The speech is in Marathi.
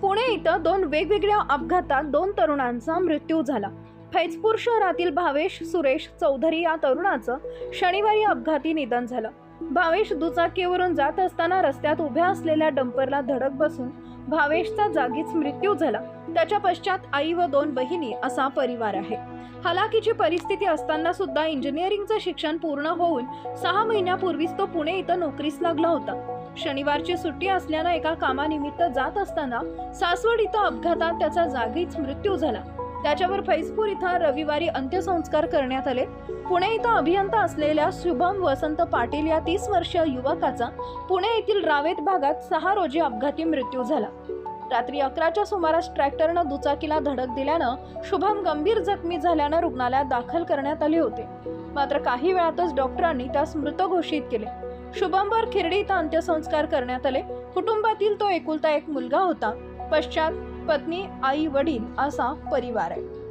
पुणे इथं दोन वेगवेगळ्या अपघातात दोन तरुणांचा मृत्यू झाला. फैजपूर शहरातील भावेश सुरेश चौधरी या तरुणाचं शनिवारी अपघाती निधन झालं. भावेश दुचाकीवरून जात असताना रस्त्यात उभ्या असलेल्या डंपरला धडक बसून भावेशचा जागीच मृत्यू झाला. त्याच्या पश्चात आई व दोन बहिणी असा परिवार आहे. हालाकीची परिस्थिती असताना सुद्धा इंजिनिअरिंगचं शिक्षण पूर्ण होऊन सहा महिन्यापूर्वीच तो पुणे इथं नोकरीस लागला होता. शनिवारची सुट्टी असल्यानं एका कामानिमित्त जात असताना सासवड इथं अपघातात त्याचा जागीच मृत्यू झाला. त्याच्यावर फैजपूर इथं रविवारी अंत्यसंस्कार करण्यात आले. पुणे इथं अभियंता असलेल्या शुभम वसंत पाटील या तीस वर्षीय युवकाचा पुणे येथील रावेत भागात सहा रोजी अपघाती मृत्यू झाला. रात्री अकराच्या सुमारास ट्रॅक्टरनं दुचाकीला धडक दिल्यानं शुभम गंभीर जखमी झाल्यानं रुग्णालयात दाखल करण्यात आले होते. मात्र काही वेळातच डॉक्टरांनी त्यास मृत घोषित केले. शुभंबर खिरडी इथं अंत्यसंस्कार करण्यात आले. कुटुंबातील तो एकुलता एक मुलगा होता. पश्चात पत्नी आई वडील असा परिवार आहे.